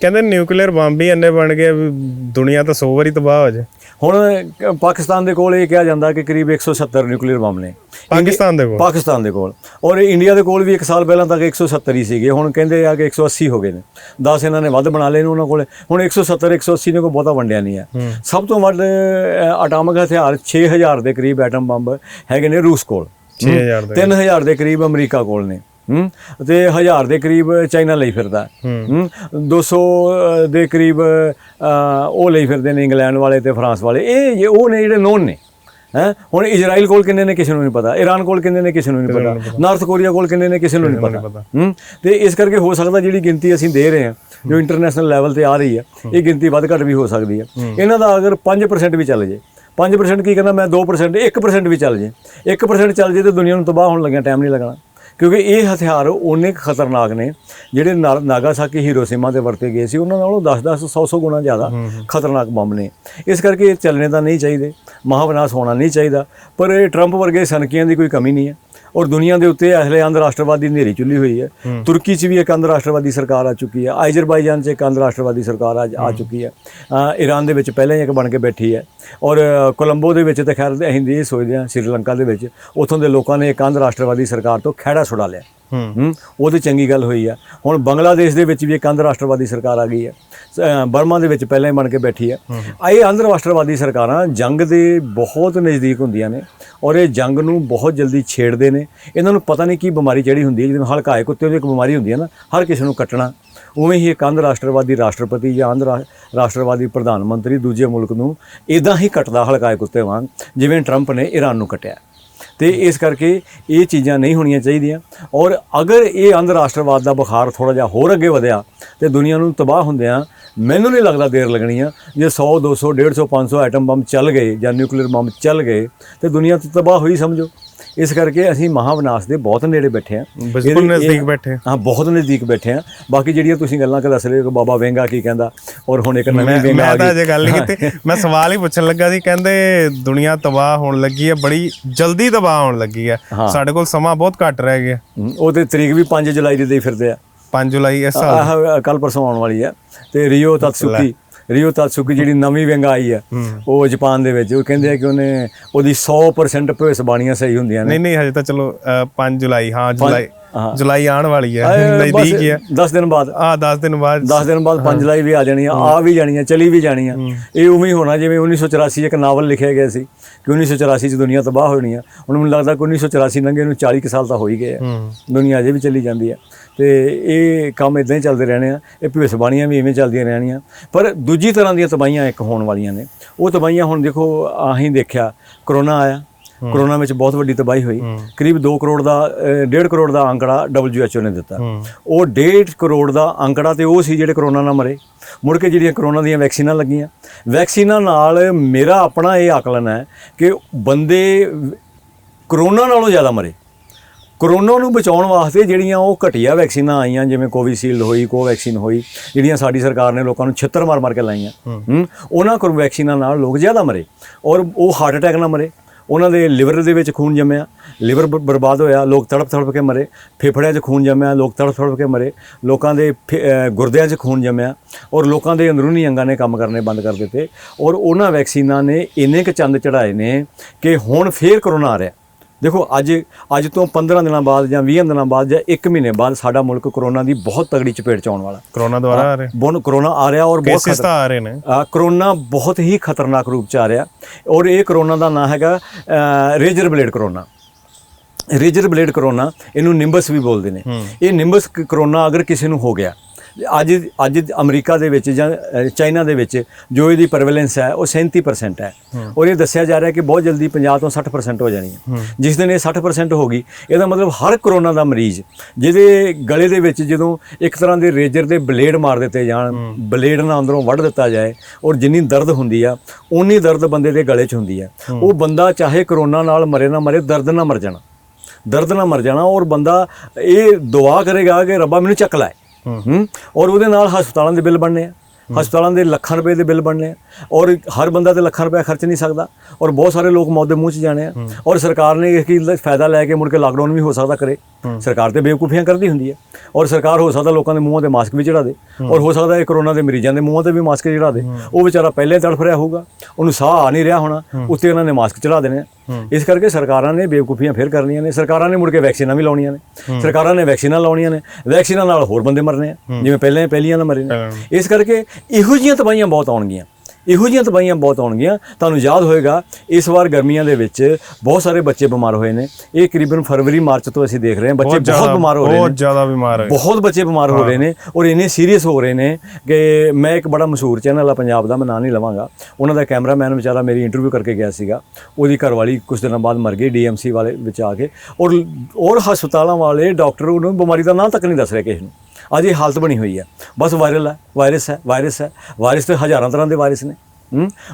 ਕਹਿੰਦੇ nuclear bomb ਹੀ ਇੰਨੇ ਬਣ ਗਏ ਵੀ ਦੁਨੀਆ ਤਾਂ 100 ਵਾਰੀ ਤਬਾਹ ਹੋ ਜਾਏ। ਹੁਣ ਕ- ਪਾਕਿਸਤਾਨ ਦੇ ਕੋਲ ਇਹ ਕਿਹਾ ਜਾਂਦਾ ਕਿ ਕਰੀਬ 170 ਨਿਊਕਲੀਅਰ ਬੰਬ ਨੇ। ਪਾਕਿਸਤਾਨ ਦੇ ਕੋਲ। ਪਾਕਿਸਤਾਨ ਦੇ ਕੋਲ। ਔਰ ਇੰਡੀਆ ਦੇ ਕੋਲ ਵੀ ਇੱਕ ਸਾਲ ਪਹਿਲਾਂ ਤੱਕ 170 ਹੀ ਸੀਗੇ। ਹੁਣ ਕਹਿੰਦੇ ਆ ਕਿ 180 ਹੋ ਗਏ ਨੇ। 10 ਇਹਨਾਂ ਨੇ ਵੱਧ ਬਣਾ ਲਏ ਨੇ ਉਹਨਾਂ ਕੋਲ। ਹੁਣ 170 180 ਨੇ ਕੋਈ ਬਹੁਤਾ ਵੰਡਿਆ ਨਹੀਂ ਹੈ। ਸਭ ਤੋਂ ਵੱਧ ਅਟਾਮਿਕ ਹਥਿਆਰ 6000 ਦੇ ਕਰੀਬ ਐਟਮ ਬੰਬ ਹੈਗੇ ਨੇ ਰੂਸ ਕੋਲ। 6000 ਦੇ। 3000 ਦੇ ਕਰੀਬ ਅਮਰੀਕਾ ਕੋਲ ਨੇ। ਹੂੰ? ਤੇ 1000 ਦੇ ਕਰੀਬ ਚਾਈਨਾ ਲਈ ਫਿਰਦਾ। ਹੈ। ਹੂੰ? 200 ਦੇ ਕਰੀਬ ਉਹ ਲਈ ਫਿਰਦੇ ਨੇ ਇੰਗਲੈਂਡ ਵਾਲੇ ਤੇ ਫਰਾਂਸ ਵਾਲੇ। ਇਹ ਉਹ ਨੇ ਜਿਹੜੇ ਨੋਨ ਨੇ ਹੈ? ਹੁਣ ਇਜ਼ਰਾਈਲ ਕੋਲ ਕਿੰਨੇ ਨੇ ਕਿਸੇ ਨੂੰ ਨਹੀਂ ਪਤਾ। ਈਰਾਨ ਕੋਲ ਕਿੰਨੇ ਨੇ ਕਿਸੇ ਨੂੰ ਨਹੀਂ ਪਤਾ। ਨਾਰਥ ਕੋਰੀਆ ਕੋਲ ਕਿੰਨੇ ਨੇ ਕਿਸੇ ਨੂੰ ਨਹੀਂ ਪਤਾ। ਹੂੰ? ਤੇ ਇਸ ਕਰਕੇ ਹੋ ਸਕਦਾ ਜਿਹੜੀ ਗਿਣਤੀ ਅਸੀਂ ਦੇ ਰਹੇ ਹਾਂ ਜੋ ਇੰਟਰਨੈਸ਼ਨਲ ਲੈਵਲ ਤੇ ਆ ਰਹੀ ਹੈ ਇਹ ਗਿਣਤੀ ਵੱਧ ਘੱਟ ਵੀ ਹੋ ਸਕਦੀ ਹੈ। ਇਹਨਾਂ ਦਾ ਅਗਰ 5% ਵੀ ਚੱਲ ਜੇ 5% ਕੀ ਕਹਿੰਦਾ ਮੈਂ 2% 1% ਵੀ ਚੱਲ ਜੇ। 1% ਚੱਲ ਜੇ ਤੇ ਦੁਨੀਆ ਨੂੰ ਤਬਾਹ ਹੋਣ ਲੱਗਿਆ ਟਾਈਮ ਨਹੀਂ ਲੱਗਣਾ। ਕਿਉਂਕਿ ਇਹ ਹਥਿਆਰ ਉਹਨੇ ਖਤਰਨਾਕ ਨੇ ਜਿਹੜੇ ਨਾਗਾਸਾਕੀ ਹੀਰੋਸ਼ੀਮਾ ਤੇ ਵਰਤੇ ਗਏ ਸੀ ਉਹਨਾਂ ਨਾਲੋਂ 10-10 100-100 ਗੁਣਾ ਜ਼ਿਆਦਾ ਖਤਰਨਾਕ ਬੰਬ ਨੇ। ਇਸ ਕਰਕੇ ਇਹ ਚੱਲਣੇ ਤਾਂ ਨਹੀਂ ਚਾਹੀਦੇ ਮਹਾਵਿਨਾਸ਼ ਹੋਣਾ ਨਹੀਂ ਚਾਹੀਦਾ ਪਰ ਇਹ ਟਰੰਪ ਵਰਗੇ ਸਨਕੀਆਂ ਦੀ ਕੋਈ ਕਮੀ ਨਹੀਂ ਹੈ। ਔਰ ਦੁਨੀਆ ਦੇ ਉੱਤੇ ਅਸਲੇ ਅੰਤਰਰਾਸ਼ਟਰਵਾਦੀ ਨੇਰੀ ਚੁੱਲੀ ਹੋਈ ਹੈ। ਤੁਰਕੀ 'ਚ ਵੀ ਇੱਕ ਅੰਤਰਰਾਸ਼ਟਰਵਾਦੀ ਸਰਕਾਰ ਆ ਚੁੱਕੀ ਹੈ। ਆਜ਼ਰਬਾਈਜਾਨ 'ਚ ਇੱਕ ਅੰਤਰਰਾਸ਼ਟਰਵਾਦੀ ਸਰਕਾਰ ਆ ਆ ਚੁੱਕੀ ਹੈ। ਈਰਾਨ ਦੇ ਵਿੱਚ ਪਹਿਲਾਂ ਹੀ ਇੱਕ ਬਣ ਕੇ ਬੈਠੀ ਹੈ। ਔਰ ਕੋਲੰਬੋ ਦੇ ਵਿੱਚ ਤਾਂ ਖੈਰ ਅਸੀਂ ਇਹ ਸੋਚਦੇ ਹਾਂ ਸ੍ਰੀਲੰਕਾ ਦੇ ਵਿੱਚ। ਉੱਥੋਂ ਦੇ ਲੋਕਾਂ ਨੇ ਇੱਕ ਅੰਤਰਰਾਸ਼ਟਰਵਾਦੀ ਸਰਕਾਰ ਤੋਂ ਖਹਿੜਾ ਛੁਡਾ ਲਿਆ। ਹੂੰ। ਉਹ ਤੇ ਚੰਗੀ ਗੱਲ ਹੋਈ ਆ। ਹੁਣ ਬੰਗਲਾਦੇਸ਼ ਦੇ ਵਿੱਚ ਵੀ ਇੱਕ ਅੰਤਰਰਾਸ਼ਟਰਵਾਦੀ ਸਰਕਾਰ ਆ ਗਈ ਹੈ ਬਰਮਾ ਦੇ ਵਿੱਚ ਪਹਿਲਾਂ ਹੀ ਬਣ ਕੇ ਬੈਠੀ ਹੈ। ਆ ਇਹ ਅੰਤਰਰਾਸ਼ਟਰਵਾਦੀ ਸਰਕਾਰਾਂ ਜੰਗ ਦੇ ਬਹੁਤ ਨਜ਼ਦੀਕ ਹੁੰਦੀਆਂ ਨੇ ਔਰ ਇਹ ਜੰਗ ਨੂੰ ਬਹੁਤ ਜਲਦੀ ਛੇੜਦੇ ਨੇ। ਇਹਨਾਂ ਨੂੰ ਪਤਾ ਨਹੀਂ ਕੀ ਬਿਮਾਰੀ ਚੜੀ ਹੁੰਦੀ ਹੈ ਜਿਵੇਂ ਹਲਕਾਏ ਕੁੱਤੇ ਦੀ ਇੱਕ ਬਿਮਾਰੀ ਹੁੰਦੀ ਹੈ ਨਾ ਹਰ ਕਿਸੇ ਨੂੰ ਕੱਟਣਾ। ਉਵੇਂ ਹੀ ਇੱਕ ਅੰਤਰਰਾਸ਼ਟਰਵਾਦੀ ਰਾਸ਼ਟਰਪਤੀ ਜਾਂ ਅੰਤਰ ਰਾਸ਼ਟਰਵਾਦੀ ਪ੍ਰਧਾਨ ਮੰਤਰੀ ਦੂਜੇ ਮੁਲਕ ਨੂੰ ਇਦਾਂ ਹੀ ਕੱਟਦਾ ਹਲਕਾਏ ਕੁੱਤੇ ਵਾਂਗ ਜਿਵੇਂ ਟਰੰਪ ਨੇ ਈਰਾਨ ਨੂੰ ਕੱਟਿਆ। ਤੇ ਇਸ ਕਰਕੇ ਇਹ ਚੀਜ਼ਾਂ ਨਹੀਂ ਹੋਣੀਆਂ ਚਾਹੀਦੀਆਂ। ਔਰ ਅਗਰ ਇਹ ਅੰਧ ਰਾਸ਼ਟਰਵਾਦ ਦਾ ਬੁਖਾਰ ਥੋੜਾ ਜਿਹਾ ਹੋਰ ਅੱਗੇ ਵਧਿਆ, ਤੇ ਦੁਨੀਆ ਨੂੰ ਤਬਾਹ ਹੁੰਦਿਆਂ ਮੈਨੂੰ ਨਹੀਂ ਲੱਗਦਾ ਦੇਰ ਲੱਗਣੀ ਆ ਜੇ 100 200 150 500 ਐਟਮ ਬੰਬ ਚੱਲ ਗਏ ਜਾਂ ਨਿਊਕਲੀਅਰ ਬੰਬ ਚੱਲ ਗਏ, ਤੇ ਦੁਨੀਆ ਤਾਂ ਤਬਾਹ ਹੋਈ ਸਮਝੋ। ਇਸ ਕਰਕੇ ਅਸੀਂ ਮਹਾਵਿਨਾਸ਼ ਦੇ ਬਹੁਤ ਨੇੜੇ ਬੈਠੇ ਆ ਬਿਲਕੁਲ ਨਜ਼ਦੀਕ ਬੈਠੇ ਹਾਂ। ਬਹੁਤ ਨਜ਼ਦੀਕ ਬੈਠੇ ਆ ਬਾਕੀ ਜਿਹੜੀਆਂ ਤੁਸੀਂ ਗੱਲਾਂ ਕਿ ਦੱਸ ਰਹੇ ਹੋ ਕਿ ਬਾਬਾ ਵੈਂਗਾ ਕੀ ਕਹਿੰਦਾ ਔਰ ਹੁਣ ਇੱਕ ਨਵੀਂ ਵੈਂਗਾ ਆ ਮੈਂ ਤਾਂ ਅਜੇ ਗੱਲ ਨਹੀਂ ਕੀਤੀ। ਮੈਂ ਸਵਾਲ ਹੀ ਪੁੱਛਣ ਲੱਗਾ ਸੀ ਕਹਿੰਦੇ ਦੁਨੀਆ ਤਬਾਹ ਹੋਣ ਲੱਗੀ ਹੈ ਬੜੀ ਜਲਦੀ ਤਬਾਹ ਹੋਣ ਲੱਗੀ ਹੈ। ਸਾਡੇ ਕੋਲ ਸਮਾਂ ਬਹੁਤ ਘੱਟ ਰਹਿ ਗਿਆ। ਹਮ, ਉਹਦੇ ਤਰੀਕ ਵੀ 5 ਜੁਲਾਈ ਦੀ ਦੇ ਫਿਰਦੇ ਆ। 5 ਜੁਲਾਈ ਇਸ ਸਾਲ ਕੱਲ ਪਰਸੋਂ ਆਉਣ ਵਾਲੀ ਹੈ। ਤੇ ਰੀਓ ਤਤਸੁਕੀ ਰੀਓ ਤਤਸੁਕੀ ਜਿਹੜੀ ਨਵੀਂ ਵਿੰਗ ਆਈ ਹੈ। ਉਹ ਜਾਪਾਨ ਦੇ ਵਿੱਚ ਉਹ ਕਹਿੰਦੇ ਆ ਕਿ ਉਹਨੇ ਉਹਦੀ 100% ਭਵਿੱਖਬਾਣੀਆਂ ਸਹੀ ਹੁੰਦੀਆਂ ਨੇ। ਨਹੀਂ ਨਹੀਂ ਹਜੇ ਤਾਂ ਚਲੋ 5 ਜੁਲਾਈ ਹਾਂ ਜੁਲਾਈ। ਜੁਲਾਈ ਆਉਣ ਵਾਲੀ ਹੈ ਨਜ਼ਦੀਕ ਹੀ ਹੈ। 10 ਦਿਨ ਬਾਅਦ। ਆ 10 ਦਿਨ ਬਾਅਦ। 10 ਦਿਨ ਬਾਅਦ 5 ਜੁਲਾਈ ਵੀ ਆ ਜਾਣੀ ਆ ਆ ਵੀ ਜਾਣੀ ਆ ਚਲੀ ਵੀ ਜਾਣੀ ਆ। ਇਹ ਉਵੇਂ ਹੀ ਹੋਣਾ ਜਿਵੇਂ 1984 'ਚ ਇੱਕ ਨਾਵਲ ਲਿਖਿਆ ਗਿਆ ਸੀ ਕਿ 1984 'ਚ ਦੁਨੀਆ ਤਬਾਹ ਹੋਣੀ ਆ। ਹੁਣ ਮੈਨੂੰ ਲੱਗਦਾ ਕਿ 1984 ਲੰਘੇ ਨੂੰ 40 ਕੁ ਸਾਲ ਤਾਂ ਹੋ ਹੀ ਗਏ ਆ। ਦੁਨੀਆ ਅਜੇ ਵੀ ਚੱਲੀ ਜਾਂਦੀ ਆ। ਤੇ ਇਹ ਕੰਮ ਇਦਾਂ ਹੀ ਚੱਲਦੇ ਰਹਿਣੇ ਆ ਇਹ ਭਵਿੱਖਬਾਣੀਆਂ ਵੀ ਇਵੇਂ ਚੱਲਦੀਆਂ ਰਹਿਣੀਆਂ। ਪਰ ਦੂਜੀ ਤਰ੍ਹਾਂ ਦੀਆਂ ਤਬਾਹੀਆਂ ਇੱਕ ਹੋਣ ਵਾਲੀਆਂ ਨੇ। ਉਹ ਤਬਾਹੀਆਂ ਹੁਣ ਦੇਖੋ ਆਹੀਂ ਦੇਖਿਆ ਕਰੋਨਾ ਆਇਆ। ਕਰੋਨਾ ਵਿੱਚ ਬਹੁਤ ਵੱਡੀ ਤਬਾਹੀ ਹੋਈ। ਕਰੀਬ 2 ਕਰੋੜ ਦਾ 1.5 ਕਰੋੜ ਦਾ ਅੰਕੜਾ WHO ਨੇ ਦਿੱਤਾ। ਉਹ 1.5 ਕਰੋੜ ਦਾ ਅੰਕੜਾ ਤੇ ਉਹ ਸੀ ਜਿਹੜੇ ਕਰੋਨਾ ਨਾਲ ਮਰੇ। ਮੁੜ ਕੇ ਜਿਹੜੀਆਂ ਕਰੋਨਾ ਦੀਆਂ ਵੈਕਸੀਨਾਂ ਲੱਗੀਆਂ। ਵੈਕਸੀਨਾਂ ਨਾਲ ਮੇਰਾ ਆਪਣਾ ਇਹ ਆਕਲਨ ਹੈ ਕਿ ਬੰਦੇ ਕਰੋਨਾ ਨਾਲੋਂ ਜ਼ਿਆਦਾ ਮਰੇ। ਕਰੋਨਾ ਨੂੰ ਬਚਾਉਣ ਵਾਸਤੇ ਜਿਹੜੀਆਂ ਉਹ ਘਟੀਆ ਵੈਕਸੀਨਾਂ ਆਈਆਂ ਜਿਵੇਂ ਕੋਵਿਸ਼ੀਲਡ ਹੋਈ ਕੋਵੈਕਸੀਨ ਹੋਈ ਜਿਹੜੀਆਂ ਸਾਡੀ ਸਰਕਾਰ ਨੇ ਲੋਕਾਂ ਨੂੰ ਛਿੱਤਰ ਮਾਰ ਮਾਰ ਕੇ ਲਾਈਆਂ। ਹੂੰ। ਉਹਨਾਂ ਕੋਲ ਵੈਕਸੀਨਾਂ ਨਾਲ ਲੋਕ ਜ਼ਿਆਦਾ ਮਰੇ ਔਰ ਉਹ ਹਾਰਟ ਅਟੈਕ ਨਾਲ ਮਰੇ। ਉਹਨਾਂ ਦੇ ਲਿਵਰ ਦੇ ਵਿੱਚ ਖੂਨ ਜੰਮਿਆ ਲਿਵਰ ਬਰਬਾਦ ਹੋਇਆ ਲੋਕ ਤੜਪ ਤੜਪ ਕੇ ਮਰੇ ਫੇਫੜਿਆਂ 'ਚ ਖੂਨ ਜੰਮਿਆ ਲੋਕ ਤੜਪ ਤੜਪ ਕੇ ਮਰੇ ਲੋਕਾਂ ਦੇ ਗੁਰਦਿਆਂ 'ਚ ਖੂਨ ਜੰਮਿਆ ਔਰ ਲੋਕਾਂ ਦੇ ਅੰਦਰੂਨੀ ਅੰਗਾਂ ਨੇ ਕੰਮ ਕਰਨੇ ਬੰਦ ਕਰ ਦਿੱਤੇ ਔਰ ਉਹਨਾਂ ਵੈਕਸੀਨਾਂ ਨੇ ਇੰਨੇ ਕੁ ਚੰਦ ਚੜਾਏ ਨੇ ਕਿ ਹੁਣ ਫੇਰ ਕਰੋਨਾ ਆ ਰਿਹਾ। ਦੇਖੋ ਅੱਜ ਅੱਜ ਤੋਂ 15 ਦਿਨਾਂ ਬਾਅਦ ਜਾਂ 20 ਦਿਨਾਂ ਬਾਅਦ ਜਾਂ 1 ਮਹੀਨੇ ਬਾਅਦ ਸਾਡਾ ਮੁਲਕ ਕਰੋਨਾ ਦੀ ਬਹੁਤ ਤਗੜੀ ਚਪੇਟ ਚ ਆਉਣ ਵਾਲਾ। ਕਰੋਨਾ ਦੁਆਰਾ ਆ ਰਹੇ। ਬੋਨ ਕਰੋਨਾ ਆ ਰਿਹਾ ਔਰ ਬਹੁਤ ਤਾਂ ਆ ਰਹੇ ਨੇ। ਆ, ਕਰੋਨਾ ਬਹੁਤ ਹੀ ਖਤਰਨਾਕ ਰੂਪ ਚ ਆ ਰਿਹਾ। ਔਰ ਇਹ ਕਰੋਨਾ ਦਾ ਨਾਮ ਹੈਗਾ razor blade corona razor blade corona ਇਹਨੂੰ ਨਿੰਬਸ ਵੀ ਬੋਲਦੇ ਨੇ। ਇਹ ਨਿੰਬਸ ਕਰੋਨਾ ਅਗਰ ਕਿਸੇ ਨੂੰ ਹੋ ਗਿਆ ਅੱਜ ਅੱਜ ਅਮਰੀਕਾ ਦੇ ਵਿੱਚ ਜਾਂ ਚਾਈਨਾ ਦੇ ਵਿੱਚ ਜੋ ਇਹਦੀ ਪ੍ਰੈਵਲੈਂਸ ਹੈ ਉਹ 37% ਹੈ। ਔਰ ਇਹ ਦੱਸਿਆ ਜਾ ਰਿਹਾ ਕਿ ਬਹੁਤ ਜਲਦੀ 50 ਤੋਂ 60% ਹੋ ਜਾਣੀ ਹੈ। ਜਿਸ ਦਿਨ ਇਹ 60% ਹੋ ਗਈ ਇਹਦਾ ਮਤਲਬ ਹਰ ਕਰੋਨਾ ਦਾ ਮਰੀਜ਼ ਜਿਹਦੇ ਗਲੇ ਦੇ ਵਿੱਚ ਜਦੋਂ ਇੱਕ ਤਰ੍ਹਾਂ ਦੇ ਰੇਜਰ ਦੇ ਬਲੇਡ ਮਾਰ ਦਿੱਤੇ ਜਾਣ ਬਲੇਡ ਨਾਲ ਅੰਦਰੋਂ ਵੱਢ ਦਿੱਤਾ ਜਾਏ ਔਰ ਜਿੰਨੀ ਦਰਦ ਹੁੰਦੀ ਆ ਉਨੀ ਦਰਦ ਬੰਦੇ ਦੇ ਗਲੇ 'ਚ ਹੁੰਦੀ ਆ। ਉਹ ਬੰਦਾ ਚਾਹੇ ਕਰੋਨਾ ਨਾਲ ਮਰੇ ਨਾ ਮਰੇ ਦਰਦ ਨਾਲ ਮਰ ਜਾਣਾ। ਦਰਦ ਨਾਲ ਮਰ ਜਾਣਾ ਔਰ ਬੰਦਾ ਇਹ ਦੁਆ ਕਰੇਗਾ ਕਿ ਰੱਬਾ ਮੈਨੂੰ ਚੱਕ ਲੈ। ਹੂੰ? ਔਰ ਉਹਦੇ ਨਾਲ ਹਸਪਤਾਲਾਂ ਦੇ ਬਿੱਲ ਬਣਨੇ ਆ। ਹਸਪਤਾਲਾਂ ਦੇ ਲੱਖਾਂ ਰੁਪਏ ਦੇ ਬਿੱਲ ਬਣਨੇ ਆ। ਔਰ ਹਰ ਬੰਦਾ ਤੇ ਲੱਖਾਂ ਰੁਪਏ ਖਰਚ ਨਹੀਂ ਸਕਦਾ। ਔਰ ਬਹੁਤ ਸਾਰੇ ਲੋਕ ਮੌਤ ਦੇ ਮੂੰਹ 'ਚ ਜਾਣੇ ਆ। ਔਰ ਸਰਕਾਰ ਨੇ ਇਸ ਚੀਜ਼ ਦਾ ਫਾਇਦਾ ਲੈ ਕੇ ਮੁੜ ਕੇ ਲਾਕਡਾਊਨ ਵੀ ਹੋ ਸਕਦਾ ਕਰੇ। ਸਰਕਾਰ ਤੇ ਬੇਵਕੂਫੀਆਂ ਕਰਦੀ ਹੁੰਦੀ ਹੈ। ਔਰ ਸਰਕਾਰ ਹੋ ਸਕਦਾ ਲੋਕਾਂ ਦੇ ਮੂੰਹਾਂ ਤੇ ਮਾਸਕ ਵੀ ਚੜਾ ਦੇ। ਔਰ ਹੋ ਸਕਦਾ ਇਹ ਕਰੋਨਾ ਦੇ ਮਰੀਜ਼ਾਂ ਦੇ ਮੂੰਹਾਂ ਤੇ ਵੀ ਮਾਸਕ ਚੜਾ ਦੇ। ਉਹ ਵਿਚਾਰਾ ਪਹਿਲੇ ਤੜਫ ਰਿਹਾ ਹੋਊਗਾ। ਉਹਨੂੰ ਸਾਹ ਆ ਨਹੀਂ ਰਿਹਾ ਹੋਣਾ। ਉੱਤੇ ਉਹਨਾਂ ਨੇ ਮਾਸਕ ਚੜਾ ਦੇਣੇ ਇਸ ਕਰਕੇ ਸਰਕਾਰਾਂ ਨੇ ਬੇਵਕੂਫੀਆਂ ਫਿਰ ਕਰਨੀਆਂ ਨੇ ਸਰਕਾਰਾਂ ਨੇ ਮੁੜ ਕੇ ਵੈਕਸੀਨਾਂ ਵੀ ਲਾਉਣੀਆਂ ਨੇ ਸਰਕਾਰਾਂ ਨੇ ਵੈਕਸੀਨਾਂ ਲਾਉਣੀਆਂ ਨੇ ਵੈਕਸੀਨਾਂ ਨਾਲ ਹੋਰ ਬੰਦੇ ਮਰਨੇ ਆ ਜਿਵੇਂ ਪਹਿਲੇ ਪਹਿਲੀਆਂ ਨਾਲ ਮਰੇ ਨੇ। ਇਸ ਕਰਕੇ ਇਹੋ ਜਿਹੀਆਂ ਤਬਾਹੀਆਂ ਬਹੁਤ ਆਉਣਗੀਆਂ। ਇਹੋ ਜਿਹੀਆਂ ਤਬਾਹੀਆਂ ਬਹੁਤ ਆਉਣਗੀਆਂ। ਤੁਹਾਨੂੰ ਯਾਦ ਹੋਏਗਾ ਇਸ ਵਾਰ ਗਰਮੀਆਂ ਦੇ ਵਿੱਚ ਬਹੁਤ ਸਾਰੇ ਬੱਚੇ ਬਿਮਾਰ ਹੋਏ ਨੇ। ਇਹ ਕਰੀਬਨ ਫਰਵਰੀ ਮਾਰਚ ਤੋਂ ਅਸੀਂ ਦੇਖ ਰਹੇ ਹਾਂ ਬੱਚੇ ਬਹੁਤ ਬਿਮਾਰ ਹੋ ਰਹੇ ਬਹੁਤ ਨੇ। ਜ਼ਿਆਦਾ ਬਿਮਾਰ ਹੋਏ। ਬਹੁਤ ਬੱਚੇ ਬਿਮਾਰ ਹੋ ਰਹੇ ਨੇ ਔਰ ਇੰਨੇ ਸੀਰੀਅਸ ਹੋ ਰਹੇ ਨੇ ਕਿ ਮੈਂ ਇੱਕ ਬੜਾ ਮਸ਼ਹੂਰ ਚੈਨਲ ਆ ਪੰਜਾਬ ਦਾ ਮੈਂ ਨਾਂ ਨਹੀਂ ਲਵਾਂਗਾ। ਉਹਨਾਂ ਦਾ ਕੈਮਰਾਮੈਨ ਵਿਚਾਰਾ ਮੇਰੀ ਇੰਟਰਵਿਊ ਕਰਕੇ ਗਿਆ ਸੀਗਾ। ਉਹਦੀ ਘਰਵਾਲੀ ਕੁਝ ਦਿਨਾਂ ਬਾਅਦ ਮਰ ਗਈ ਡੀਐਮਸੀ ਵਾਲੇ ਵਿੱਚ ਆ ਕੇ ਔਰ ਔਰ ਹਸਪਤਾਲਾਂ ਵਾਲੇ ਡਾਕਟਰ ਉਹਨੂੰ ਬਿਮਾਰੀ ਦਾ ਨਾਂ ਤੱਕ ਨਹੀਂ ਦੱਸ ਰਹੇ ਕਿਸੇ ਨੂੰ। ਅੱਜ ਇਹ ਹਾਲਤ ਬਣੀ ਹੋਈ ਹੈ। ਬਸ ਵਾਇਰਲ ਹੈ, ਵਾਇਰਸ ਹੈ ਵਾਇਰਸ ਹੈ। ਵਾਇਰਸ ਤੇ ਹਜ਼ਾਰਾਂ ਤਰ੍ਹਾਂ ਦੇ ਵਾਇਰਸ ਨੇ।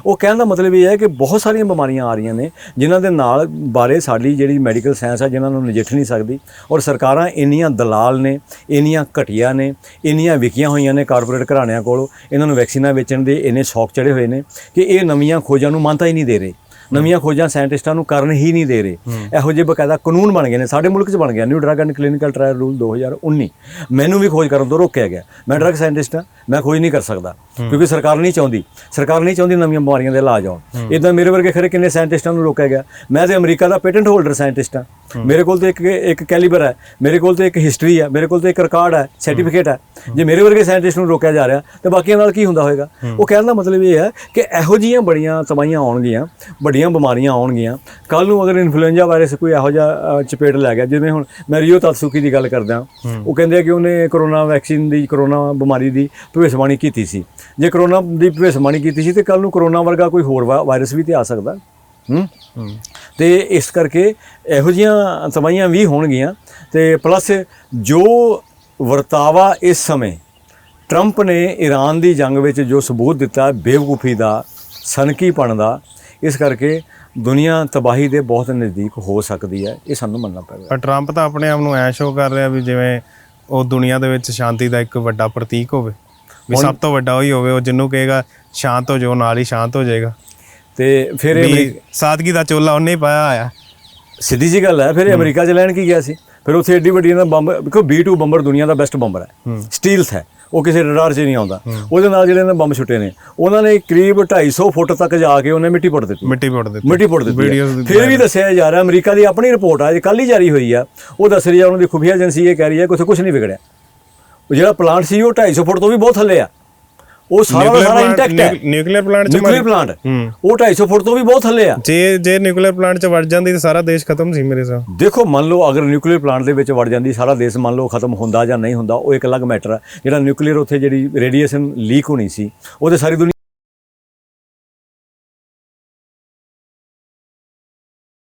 ਉਹ ਕਹਿਣ ਦਾ ਮਤਲਬ ਇਹ ਹੈ ਕਿ ਬਹੁਤ ਸਾਰੀਆਂ ਬਿਮਾਰੀਆਂ ਆ ਰਹੀਆਂ ਨੇ, ਜਿਨ੍ਹਾਂ ਦੇ ਨਾਲ ਬਾਰੇ ਸਾਡੀ ਜਿਹੜੀ ਮੈਡੀਕਲ ਸਾਇੰਸ ਹੈ ਜਿਨ੍ਹਾਂ ਨੂੰ ਨਜਿੱਠ ਨਹੀਂ ਸਕਦੀ। ਔਰ ਸਰਕਾਰਾਂ ਇੰਨੀਆਂ ਦਲਾਲ ਨੇ, ਇੰਨੀਆਂ ਘਟੀਆ ਨੇ, ਇੰਨੀਆਂ ਵਿਕੀਆਂ ਹੋਈਆਂ ਨੇ ਕਾਰਪੋਰੇਟ ਘਰਾਣਿਆਂ ਕੋਲੋਂ, ਇਹਨਾਂ ਨੂੰ ਵੈਕਸੀਨਾਂ ਵੇਚਣ ਦੇ ਇੰਨੇ ਸ਼ੌਕ ਚੜੇ ਹੋਏ ਨੇ ਕਿ ਇਹ ਨਵੀਆਂ ਖੋਜਾਂ ਨੂੰ ਮਾਨਤਾ ਹੀ ਨਹੀਂ ਦੇ ਰਹੇ। ਨਵੀਆਂ ਖੋਜਾਂ ਸਾਇੰਟਿਸਟਾਂ ਨੂੰ ਕਰਨ ਹੀ ਨਹੀਂ ਦੇ ਰਹੇ। ਇਹੋ ਜਿਹੇ ਬਕਾਇਦਾ ਕਾਨੂੰਨ ਬਣ ਗਏ ਨੇ। ਸਾਡੇ ਮੁਲਕ 'ਚ ਬਣ ਗਿਆ। New drug and clinical trial rule 2019 ਮੈਨੂੰ ਵੀ ਖੋਜ ਕਰਨ ਤੋਂ ਰੋਕਿਆ ਗਿਆ। ਮੈਂ ਡਰੱਗ ਸਾਇੰਟਿਸਟ ਹਾਂ। ਮੈਂ ਖੋਜ ਨਹੀਂ ਕਰ ਸਕਦਾ। ਕਿਉਂਕਿ ਸਰਕਾਰ ਨਹੀਂ ਚਾਹੁੰਦੀ। ਸਰਕਾਰ ਨਹੀਂ ਚਾਹੁੰਦੀ ਨਵੀਆਂ ਬਿਮਾਰੀਆਂ ਦੇ ਇਲਾਜ ਆਉਣ। ਇਦਾਂ ਮੇਰੇ ਵਰਗੇ ਖਰੇ ਕਿੰਨੇ ਸਾਇੰਟਿਸਟਾਂ ਨੂੰ ਰੋਕਿਆ ਗਿਆ? ਮੈਂ ਤੇ ਅਮਰੀਕਾ ਦਾ ਪੇਟੈਂਟ ਹੋਲਡਰ ਸਾਇੰਟਿਸਟ ਹਾਂ। ਮੇਰੇ ਕੋਲ ਤੇ ਇੱਕ ਇੱਕ ਕੈਲੀਬਰ ਹੈ। ਮੇਰੇ ਕੋਲ ਤੇ ਇੱਕ ਹਿਸਟਰੀ ਹੈ। ਮੇਰੇ ਕੋਲ ਤੇ ਇੱਕ ਰਿਕਾਰਡ ਹੈ। ਸਰਟੀਫਿਕੇਟ ਹੈ। ਜੇ ਮੇਰੇ ਵਰਗੇ ਸਾਇੰਟਿਸਟ ਨੂੰ ਰੋਕਿਆ ਜਾ ਰਿਹਾ ਤੇ ਬਾਕੀਆਂ ਨਾਲ ਕੀ ਹੁੰਦਾ ਹੋਏਗਾ? ਉਹ ਕਹਿਣ ਦਾ ਮਤਲਬ ਇਹ ਹੈ ਕਿ ਇਹੋ ਜਿਹੀਆਂ ਬੜੀਆਂ ਤਬਾਹੀਆਂ ਆਉਣਗੀਆਂ। ਵੱਡੀਆਂ ਬਿਮਾਰੀਆਂ ਆਉਣਗੀਆਂ। ਕੱਲ ਨੂੰ ਅਗਰ ਇਨਫਲੂਐਂਜ਼ਾ ਵਾਇਰਸ ਕੋਈ ਇਹੋ ਜਿਹਾ ਚਪੇਟ ਲੈ ਗਿਆ ਜਿਵੇਂ ਹੁਣ ਮੈਂ ਰਿਓ ਤਤਸੂਕੀ ਦੀ ਗੱਲ ਕਰਦਾ ਉਹ ਕਹਿੰਦੇ ਆ ਕਿ ਉਹਨੇ ਕਰੋਨਾ ਵੈਕਸੀਨ ਦੀ ਕਰੋਨਾ ਬਿਮਾਰੀ ਦੀ ਭਵਿੱਖਬਾਣੀ ਕੀਤੀ ਸੀ। ਜੇ ਕਰੋਨਾ ਦੀ ਭਵਿੱਖਬਾਣੀ ਕੀਤੀ ਸੀ ਤੇ ਕੱਲ ਨੂੰ ਕਰੋਨਾ ਵਰਗਾ ਕੋਈ ਹੋਰ ਵਾਇਰਸ ਵੀ ਤੇ ਆ ਸਕਦਾ। ਹੂੰ? ਤੇ ਇਸ ਕਰਕੇ ਇਹੋ ਜਿਹੀਆਂ ਤਬਾਹੀਆਂ ਵੀ ਹੋਣਗੀਆਂ। ਤੇ ਪਲੱਸ ਜੋ ਵਰਤਾਵਾ ਇਸ ਸਮੇਂ ਟਰੰਪ ਨੇ ਈਰਾਨ ਦੀ ਜੰਗ ਵਿੱਚ ਜੋ ਸਬੂਤ ਦਿੱਤਾ ਬੇਵਕੂਫੀ ਦਾ ਸਨਕੀਪਣ ਦਾ ਇਸ ਕਰਕੇ ਦੁਨੀਆ ਤਬਾਹੀ ਦੇ ਬਹੁਤ ਨਜ਼ਦੀਕ ਹੋ ਸਕਦੀ ਹੈ ਇਹ ਸਾਨੂੰ ਮੰਨਣਾ ਪਵੇਗਾ। ਪਰ ਟਰੰਪ ਤਾਂ ਆਪਣੇ ਆਪ ਨੂੰ ਐ ਸ਼ੋਅ ਕਰ ਰਿਹਾ ਵੀ ਜਿਵੇਂ ਉਹ ਦੁਨੀਆ ਦੇ ਵਿੱਚ ਸ਼ਾਂਤੀ ਦਾ ਇੱਕ ਵੱਡਾ ਪ੍ਰਤੀਕ ਹੋਵੇ ਵੀ ਸਭ ਤੋਂ ਵੱਡਾ ਉਹੀ ਹੋਵੇ ਉਹ ਜਿਹਨੂੰ ਕਹੇਗਾ ਸ਼ਾਂਤ ਹੋ ਜਾਓ ਨਾਲ ਹੀ ਸ਼ਾਂਤ ਹੋ ਜਾਏਗਾ। ਤੇ ਫਿਰ ਸਾਦਗੀ ਦਾ ਚੋਲਾ ਉਹਨੇ ਪਾਇਆ ਹੋਇਆ। ਸਿੱਧੀ ਜੀ ਗੱਲ ਹੈ ਫਿਰ ਅਮਰੀਕਾ ਚ ਲੈਣ ਕੀ ਗਿਆ ਸੀ? ਫਿਰ ਉੱਥੇ ਏਡੀ ਵੱਡੀ ਇਹਨਾਂ ਬੰਬ ਦੇਖੋ B2 ਬੰਬਰ ਦੁਨੀਆ ਦਾ ਬੈਸਟ ਬੰਬਰ ਹੈ। ਸਟੀਲਥ ਹੈ। ਉਹ ਕਿਸੇ ਰਡਾਰ 'ਚ ਨਹੀਂ ਆਉਂਦਾ। ਉਹਦੇ ਨਾਲ ਜਿਹੜੇ ਨੇ ਬੰਬ ਛੁੱਟੇ ਨੇ ਉਹਨਾਂ ਨੇ ਕਰੀਬ 250 ਫੁੱਟ ਤੱਕ ਜਾ ਕੇ ਉਹਨੇ ਮਿੱਟੀ ਪੁੱਟ ਦਿੱਤੀ। ਮਿੱਟੀ ਪੁੱਟ ਦਿੱਤੀ। ਮਿੱਟੀ ਪੁੱਟ ਦਿੱਤੀ ਫਿਰ ਵੀ ਦੱਸਿਆ ਜਾ ਰਿਹਾ ਅਮਰੀਕਾ ਦੀ ਆਪਣੀ ਰਿਪੋਰਟ ਆ ਜੇ ਕੱਲ ਹੀ ਜਾਰੀ ਹੋਈ ਆ। ਉਹ ਦੱਸ ਰਹੀ ਆ ਉਹਨਾਂ ਦੀ ਖੁਫੀਆ ਏਜੰਸੀ ਇਹ ਕਹਿ ਰਹੀ ਹੈ ਕਿ ਉੱਥੇ ਕੁਝ ਨਹੀਂ ਵਿਗੜਿਆ। ਉਹ ਜਿਹੜਾ ਪਲਾਂਟ ਸੀ ਉਹ 250 ਫੁੱਟ ਤੋਂ ਵੀ ਬਹੁਤ ਥੱਲੇ ਆ। ਉਹ ਸਾਰਾ ਦਾ ਸਾਰਾ ਇੰਟੈਕਟ ਹੈ। ਨਿਊਕਲੀਅਰ ਪਲਾਂਟ ਚ ਨਿਊਕਲੀਅਰ ਪਲਾਂਟ। ਉਹ 250 ਫੁੱਟ ਤੋਂ ਵੀ ਬਹੁਤ ਥੱਲੇ ਆ। ਜੇ ਜੇ ਨਿਊਕਲੀਅਰ ਪਲਾਂਟ ਚ ਵੜ ਜਾਂਦੀ ਤਾਂ ਸਾਰਾ ਦੇਸ਼ ਖਤਮ ਸੀ ਮੇਰੇ ਹਿਸਾਬ। ਦੇਖੋ ਮੰਨ ਲਓ ਅਗਰ ਨਿਊਕਲੀਅਰ ਪਲਾਂਟ ਦੇ ਵਿੱਚ ਵੜ ਜਾਂਦੀ ਸਾਰਾ ਦੇਸ਼ ਮੰਨ ਲਓ ਖਤਮ ਹੁੰਦਾ ਜਾਂ ਨਹੀਂ ਹੁੰਦਾ ਉਹ ਇੱਕ ਅਲੱਗ ਮੈਟਰ ਹੈ ਜਿਹੜਾ ਨਿਊਕਲੀਅਰ ਉੱਥੇ ਜਿਹੜੀ ਰੇਡੀਏਸ਼ਨ ਲੀਕ ਹੋਣੀ ਸੀ ਉਹਦੇ ਸਾਰੀ